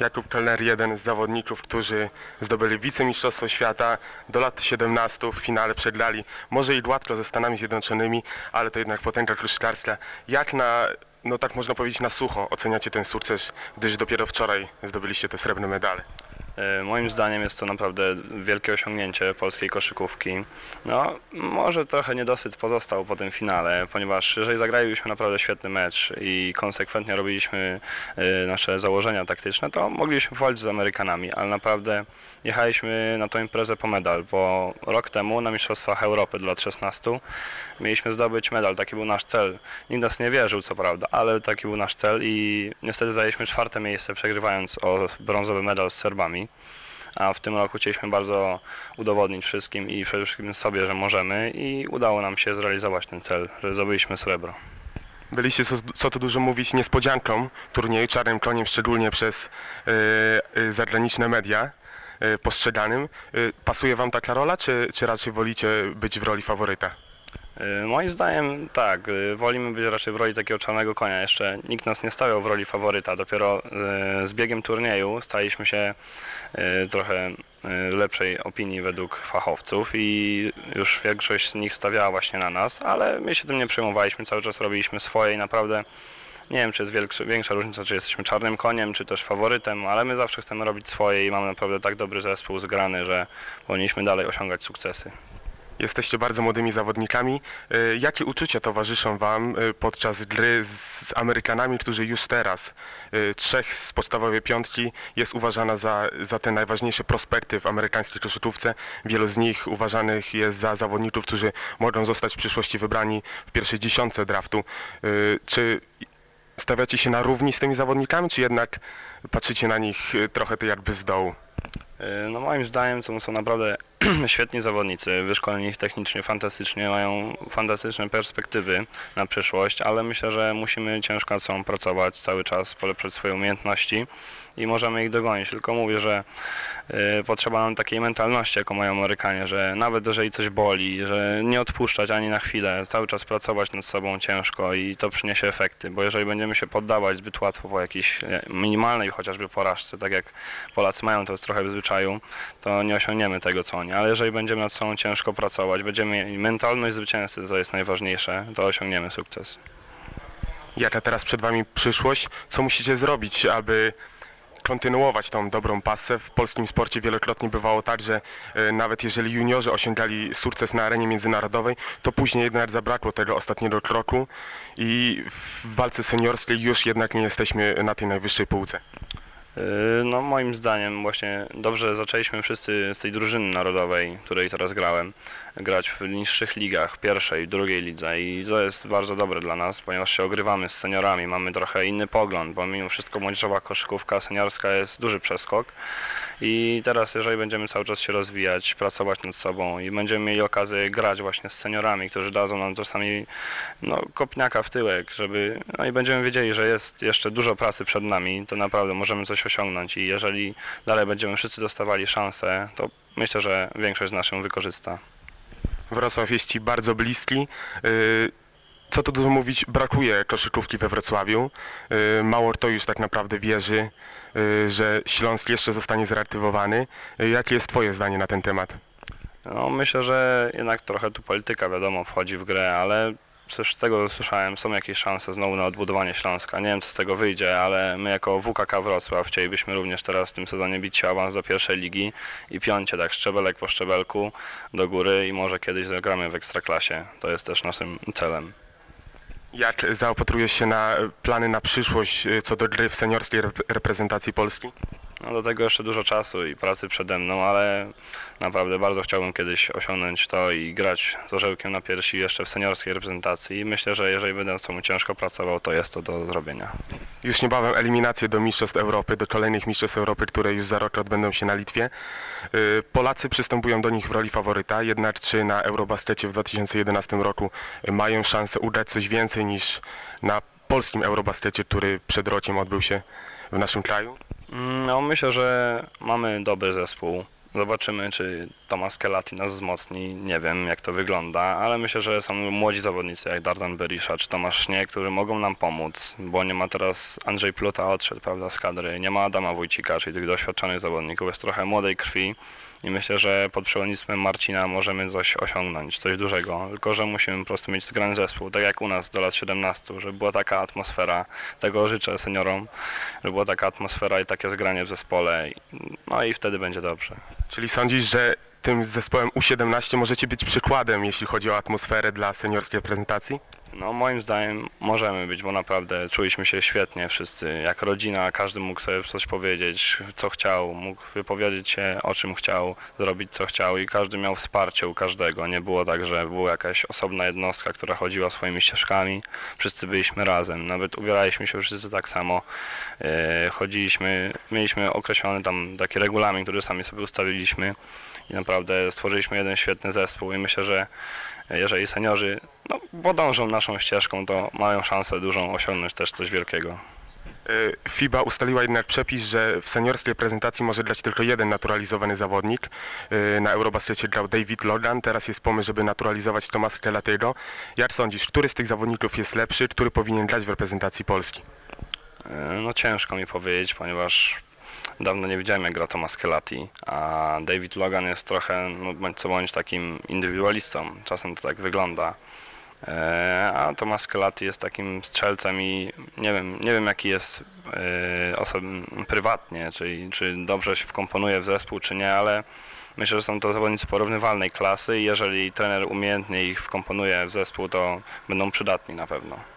Jakub Kellner, jeden z zawodników, którzy zdobyli wicemistrzostwo świata do lat 17 w finale przegrali. Może i gładko ze Stanami Zjednoczonymi, ale to jednak potęga kruszkarska. Jak na, no tak można powiedzieć na sucho oceniacie ten sukces, gdyż dopiero wczoraj zdobyliście te srebrne medale? E, Moim zdaniem jest to naprawdę wielkie osiągnięcie polskiej koszykówki. No, może trochę niedosyt pozostał po tym finale, ponieważ jeżeli zagralibyśmy naprawdę świetny mecz i konsekwentnie robiliśmy e, nasze założenia taktyczne, to moglibyśmy walczyć z Amerykanami, ale naprawdę jechaliśmy na tą imprezę po medal, bo rok temu na Mistrzostwach Europy dla lat 16 mieliśmy zdobyć medal, taki był nasz cel. Nikt nas nie wierzył, co prawda, ale taki był nasz cel i niestety zajęliśmy czwarte miejsce, przegrywając o brązowy medal z Serbami. A w tym roku chcieliśmy bardzo udowodnić wszystkim i przede wszystkim sobie, że możemy i udało nam się zrealizować ten cel, że zdobyliśmy srebro. Byliście, co, co tu dużo mówić, niespodzianką turnieju, czarnym koniem, szczególnie przez e, zagraniczne media e, postrzeganym. E, pasuje wam taka rola, czy, czy raczej wolicie być w roli faworyta? Y, Moim zdaniem tak, y, wolimy być raczej w roli takiego czarnego konia. Jeszcze nikt nas nie stawiał w roli faworyta. Dopiero y, z biegiem turnieju staliśmy się trochę lepszej opinii według fachowców i już większość z nich stawiała właśnie na nas, ale my się tym nie przejmowaliśmy, cały czas robiliśmy swoje i naprawdę nie wiem, czy jest większa różnica, czy jesteśmy czarnym koniem, czy też faworytem, ale my zawsze chcemy robić swoje i mamy naprawdę tak dobry zespół zgrany, że powinniśmy dalej osiągać sukcesy. Jesteście bardzo młodymi zawodnikami. E, Jakie uczucia towarzyszą Wam e, podczas gry z Amerykanami, którzy już teraz, e, trzech z podstawowej piątki, jest uważana za, za te najważniejsze prospekty w amerykańskiej koszykówce. Wielu z nich uważanych jest za zawodników, którzy mogą zostać w przyszłości wybrani w pierwszej dziesiątce draftu. Czy stawiacie się na równi z tymi zawodnikami, czy jednak patrzycie na nich trochę to jakby z dołu? No moim zdaniem to są naprawdę świetni zawodnicy, wyszkoleni technicznie, fantastycznie, mają fantastyczne perspektywy na przyszłość, ale myślę, że musimy ciężko nad sobą pracować, cały czas polepszać swoje umiejętności i możemy ich dogonić. Tylko mówię, że y, potrzeba nam takiej mentalności, jaką mają Amerykanie, że nawet jeżeli coś boli, że nie odpuszczać ani na chwilę, cały czas pracować nad sobą ciężko i to przyniesie efekty, bo jeżeli będziemy się poddawać zbyt łatwo po jakiejś e, minimalnej chociażby porażce, tak jak Polacy mają to trochę w zwyczaju, to nie osiągniemy tego, co oni. Ale jeżeli będziemy nad sobą ciężko pracować, będziemy mieli mentalność zwycięzcy, to jest najważniejsze, to osiągniemy sukces. Jaka teraz przed Wami przyszłość? Co musicie zrobić, aby kontynuować tą dobrą pasę? W polskim sporcie wielokrotnie bywało tak, że e, nawet jeżeli juniorzy osiągali sukces na arenie międzynarodowej, to później jednak zabrakło tego ostatniego kroku i w walce seniorskiej już jednak nie jesteśmy na tej najwyższej półce. Yy, No moim zdaniem właśnie dobrze zaczęliśmy wszyscy z tej drużyny narodowej, której teraz grałem, grać w niższych ligach, pierwszej, drugiej lidze i to jest bardzo dobre dla nas, ponieważ się ogrywamy z seniorami, mamy trochę inny pogląd, bo mimo wszystko młodzieżowa koszykówka seniorska jest duży przeskok i teraz jeżeli będziemy cały czas się rozwijać, pracować nad sobą i będziemy mieli okazję grać właśnie z seniorami, którzy dadzą nam czasami no, kopniaka w tyłek, żeby, no i będziemy wiedzieli, że jest jeszcze dużo pracy przed nami, to naprawdę możemy coś osiągnąć i jeżeli dalej będziemy wszyscy dostawali szansę, to myślę, że większość z nas ją wykorzysta. Wrocław jest Ci bardzo bliski. Y, Co tu dużo mówić, brakuje koszykówki we Wrocławiu. Y, Mało kto już tak naprawdę wierzy, y, że Śląsk jeszcze zostanie zreaktywowany. Y, Jakie jest Twoje zdanie na ten temat? No, myślę, że jednak trochę tu polityka, wiadomo, wchodzi w grę, ale z tego słyszałem, są jakieś szanse znowu na odbudowanie Śląska. Nie wiem, co z tego wyjdzie, ale my jako WKK Wrocław chcielibyśmy również teraz w tym sezonie bić się awans do pierwszej ligi i piącie, tak szczebelek po szczebelku do góry i może kiedyś zagramy w Ekstraklasie. To jest też naszym celem. Jak zaopatrujesz się na plany na przyszłość y, co do gry w seniorskiej rep- reprezentacji Polski? No do tego jeszcze dużo czasu i pracy przede mną, ale naprawdę bardzo chciałbym kiedyś osiągnąć to i grać z orzełkiem na piersi jeszcze w seniorskiej reprezentacji myślę, że jeżeli będę z tobą ciężko pracował, to jest to do zrobienia. Już niebawem eliminacje do Mistrzostw Europy, do kolejnych Mistrzostw Europy, które już za rok odbędą się na Litwie. Y, Polacy przystępują do nich w roli faworyta, jednak czy na Eurobaskecie w 2011 roku mają szansę udać coś więcej niż na polskim Eurobaskecie, który przed rokiem odbył się w naszym kraju? Mm, No myślę, że mamy dobry zespół. Zobaczymy, czy Tomasz Kelati nas wzmocni, nie wiem jak to wygląda, ale myślę, że są młodzi zawodnicy jak Dardan Berisha czy Tomasz Sznie, którzy mogą nam pomóc, bo nie ma teraz Andrzej Pluta odszedł, prawda, z kadry, nie ma Adama Wójcika, czyli tych doświadczonych zawodników, jest trochę młodej krwi i myślę, że pod przewodnictwem Marcina możemy coś osiągnąć, coś dużego, tylko że musimy po prostu mieć zgrany zespół, tak jak u nas do lat 17, żeby była taka atmosfera, tego życzę seniorom, żeby była taka atmosfera i takie zgranie w zespole, no i wtedy będzie dobrze. Czyli sądzisz, że tym zespołem U17 możecie być przykładem, jeśli chodzi o atmosferę dla seniorskiej reprezentacji? No moim zdaniem możemy być, bo naprawdę czuliśmy się świetnie wszyscy, jak rodzina, każdy mógł sobie coś powiedzieć, co chciał, mógł wypowiedzieć się o czym chciał, zrobić co chciał i każdy miał wsparcie u każdego. Nie było tak, że była jakaś osobna jednostka, która chodziła swoimi ścieżkami, wszyscy byliśmy razem, nawet ubieraliśmy się wszyscy tak samo, e, chodziliśmy, mieliśmy określony tam taki regulamin, który sami sobie ustaliliśmy i naprawdę stworzyliśmy jeden świetny zespół i myślę, że jeżeli seniorzy no, podążą naszą ścieżką, to mają szansę dużą osiągnąć też coś wielkiego. Y, FIBA ustaliła jednak przepis, że w seniorskiej reprezentacji może grać tylko jeden naturalizowany zawodnik. Y, Na Eurobaskecie grał David Logan, teraz jest pomysł, żeby naturalizować Tomasa Kelatego. Jak sądzisz, który z tych zawodników jest lepszy, który powinien grać w reprezentacji Polski? E, No ciężko mi powiedzieć, ponieważ dawno nie widziałem jak gra Tomasz Kelati, a David Logan jest trochę, no, bądź co bądź takim indywidualistą, czasem to tak wygląda. E, A Tomasz Kelati jest takim strzelcem i nie wiem, nie wiem jaki jest osob prywatnie, czyli czy dobrze się wkomponuje w zespół, czy nie, ale myślę, że są to zawodnicy porównywalnej klasy i jeżeli trener umiejętnie ich wkomponuje w zespół, to będą przydatni na pewno.